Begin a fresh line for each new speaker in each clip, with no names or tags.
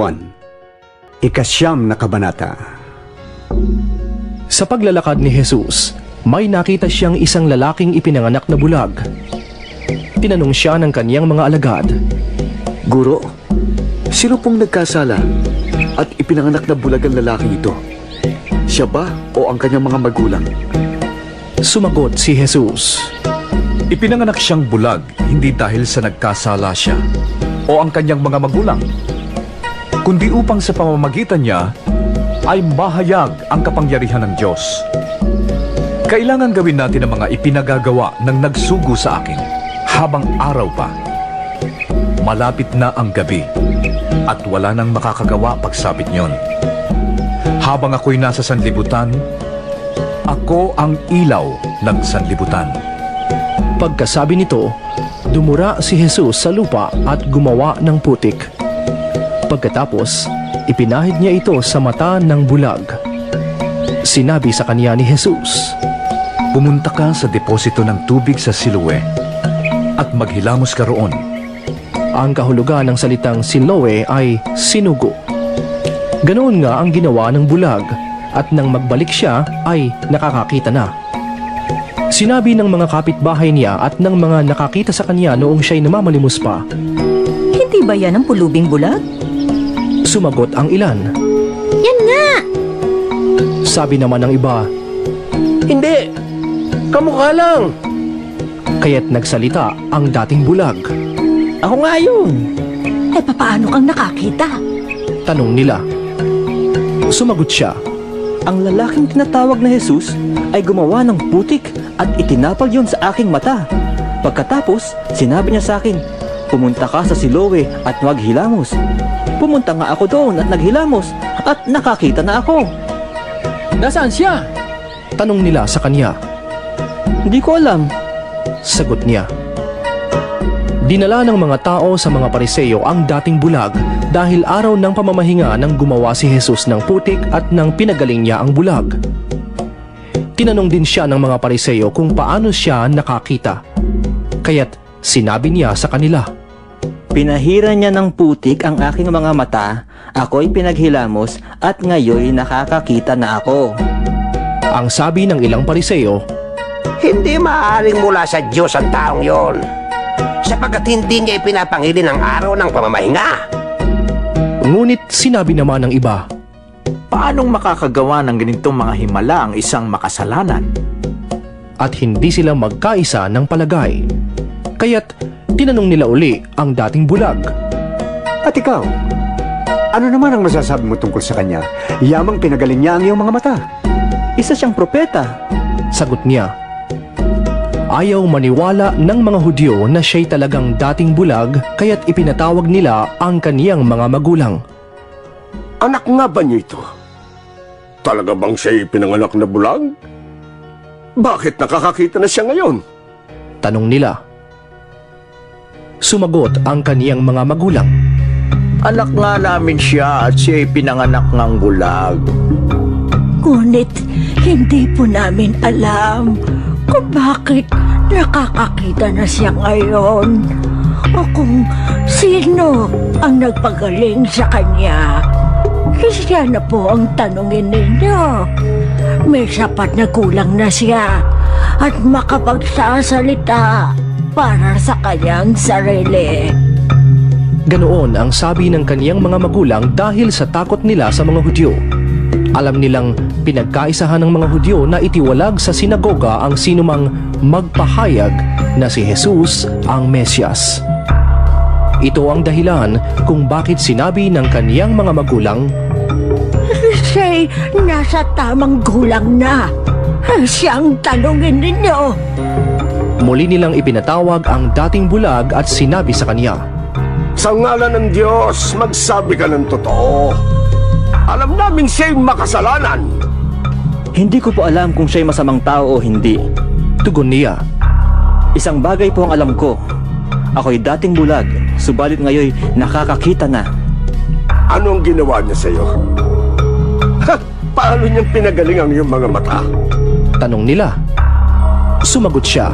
1, Ikasyam na Kabanata
Sa paglalakad ni Jesus, may nakita siyang isang lalaking ipinanganak na bulag. Tinanong siya ng kaniyang mga alagad.
Guro, sino pong nagkasala at ipinanganak na bulag ang lalaking ito? Siya ba o ang kanyang mga magulang?
Sumagot si Jesus.
Ipinanganak siyang bulag hindi dahil sa nagkasala siya o ang kanyang mga magulang, kundi upang sa pamamagitan niya ay mahayag ang kapangyarihan ng Diyos. Kailangan gawin natin ang mga ipinagagawa ng nagsugo sa akin habang araw pa. Malapit na ang gabi at wala nang makakagawa pagsapit niyon. Habang ako'y nasa sanlibutan, ako ang ilaw ng sanlibutan.
Pagkasabi nito, dumura si Jesus sa lupa at gumawa ng putik. Pagkatapos, ipinahid niya ito sa mata ng bulag. Sinabi sa kanya ni Jesus,
Pumunta ka sa deposito ng tubig sa Siloe at maghilamos ka roon.
ang kahulugan ng salitang Siloe ay sinugo. Ganoon nga ang ginawa ng bulag at nang magbalik siya ay nakakakita na. Sinabi ng mga kapitbahay niya at ng mga nakakita sa kanya noong siya'y namamalimos pa,
Hindi ba yan ang pulubing bulag?
Sumagot ang ilan.
Yan nga!
Sabi naman ng iba,
Hindi! Kamukha lang!
kaya't nagsalita ang dating bulag.
Ako nga yun!
Eh, papaano kang nakakita?
Tanong nila. Sumagot siya,
Ang lalaking tinatawag na Jesus ay gumawa ng putik at itinapal yon sa aking mata. Pagkatapos, sinabi niya sa akin, pumunta ka sa Siloe at maghilamos. Pumunta nga ako doon at naghilamos at nakakita na ako.
Nasaan siya?
tanong nila sa kanya.
Hindi ko alam.
Sagot niya. Dinala ng mga tao sa mga pariseyo ang dating bulag dahil araw ng pamamahinga nang gumawa si Jesus ng putik at nang pinagaling niya ang bulag. Tinanong din siya ng mga pariseyo kung paano siya nakakita. Kaya't sinabi niya sa kanila,
Pinahira niya ng putik ang aking mga mata, ako'y pinaghilamos at ngayon nakakakita na ako.
ang sabi ng ilang pariseyo,
Hindi maaaring mula sa Diyos ang taong yon. Sapagkat hindi niya ipinapangili ng araw ng pamamahinga.
ngunit sinabi naman ng iba,
Paanong makakagawa ng ganitong mga himala ang isang makasalanan?
at hindi sila magkaisa ng palagay. Kaya't tinanong nila uli ang dating bulag.
At ikaw, ano naman ang masasabi mo tungkol sa kanya? Yamang pinagaling niya ang iyong mga mata.
Isa siyang propeta.
Sagot niya. Ayaw maniwala ng mga Hudyo na siya'y talagang dating bulag kaya't ipinatawag nila ang kaniyang mga magulang.
Anak nga ba niyo ito? Talaga bang siya pinanganak na bulag? Bakit nakakakita na siya ngayon?
Tanong nila. Sumagot ang kaniyang mga magulang.
Anak nga namin siya at siya ay pinanganak ng bulag.
Ngunit hindi po namin alam kung bakit nakakakita na siya ngayon o kung sino ang nagpagaling sa kanya. Siya na po ang tanungin ninyo. May sapat na kulang na siya at makapagsasalita para sa kanyang sarili.
Ganoon ang sabi ng kaniyang mga magulang dahil sa takot nila sa mga Hudyo. Alam nilang pinagkaisahan ng mga Hudyo na itiwalag sa sinagoga ang sinumang magpahayag na si Jesus ang Mesyas. Ito ang dahilan kung bakit sinabi ng kaniyang mga magulang
Siya'y nasa tamang gulang na. Siyang tanungin ninyo.
Muli nilang ipinatawag ang dating bulag at sinabi sa kanya,
Sa ngalan ng Diyos, magsabi ka ng totoo. Alam namin siya'y makasalanan.
Hindi ko po alam kung siya'y masamang tao o hindi.
Tugon niya,
Isang bagay po ang alam ko. Ako'y dating bulag, subalit ngayon nakakakita na.
Anong ginawa niya sa'yo? Ha? Paano niyang pinagaling ang iyong mga mata?
tanong nila. Sumagot siya,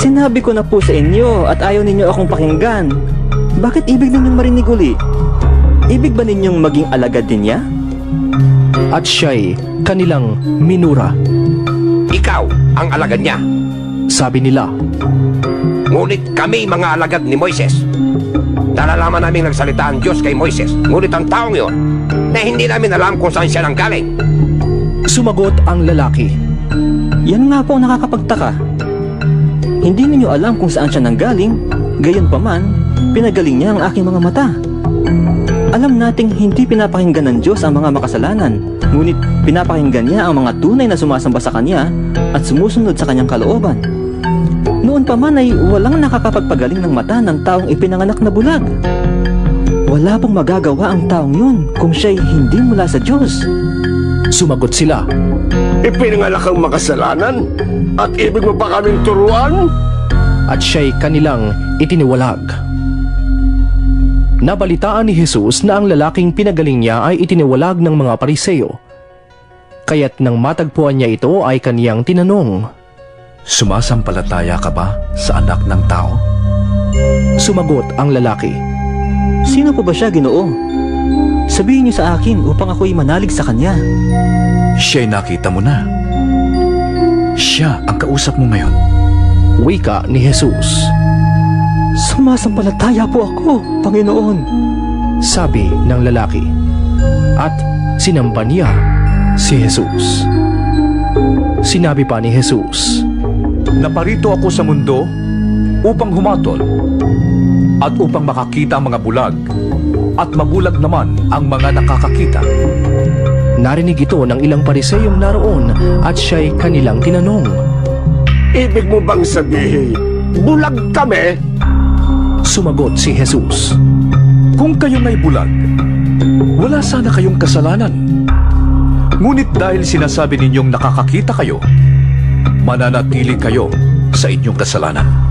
Sinabi ko na po sa inyo at ayaw ninyo akong pakinggan. Bakit ibig ninyong marinig uli? Ibig ba ninyong maging alagad din niya?
At siya'y kanilang minura.
Ikaw ang alagad niya.
Sabi nila,
Ngunit kami mga alagad ni Moises. Nalalaman namin nagsalita ang Diyos kay Moises. Ngunit ang taong yon na hindi namin alam kung saan siya nanggaling.
sumagot ang lalaki.
Yan nga po ang nakakapagtaka. Hindi ninyo alam kung saan siya nanggaling, gayon pa man, pinagaling niya ang aking mga mata. Alam nating hindi pinapakinggan ng Diyos ang mga makasalanan, ngunit pinapakinggan niya ang mga tunay na sumasamba sa Kanya at sumusunod sa Kanyang kalooban. Noon pa man ay walang nakakapagpagaling ng mata ng taong ipinanganak na bulag. Wala pong magagawa ang taong yun kung siya'y hindi mula sa Diyos.
Sumagot sila,
Ipinanganak ang makasalanan? At ibig mo pa kaming turuan?
at siya'y kanilang itiniwalag. Nabalitaan ni Jesus na ang lalaking pinagaling niya ay itiniwalag ng mga pariseo. Kaya't nang matagpuan niya ito ay kaniyang tinanong.
Sumasampalataya ka ba sa anak ng tao?
Sumagot ang lalaki.
Sino po ba siya, Ginoo? Sabihin niyo sa akin upang ako'y manalig sa kanya.
Siya'y nakita mo na. Siya ang kausap mo ngayon.
Wika ni Jesus.
Sumasampalataya po ako, Panginoon.
Sabi ng lalaki. At sinamba niya si Jesus. Sinabi pa ni Jesus,
Naparito ako sa mundo upang humatol at upang makakita ang mga bulag at mabulag naman ang mga nakakakita.
Narinig ito ng ilang pariseyong naroon at siya'y kanilang tinanong.
Ibig mo bang sabihin, bulag kami?
Sumagot si Jesus.
Kung kayo may bulag, wala sana kayong kasalanan. Ngunit dahil sinasabi ninyong nakakakita kayo, mananatili kayo sa inyong kasalanan.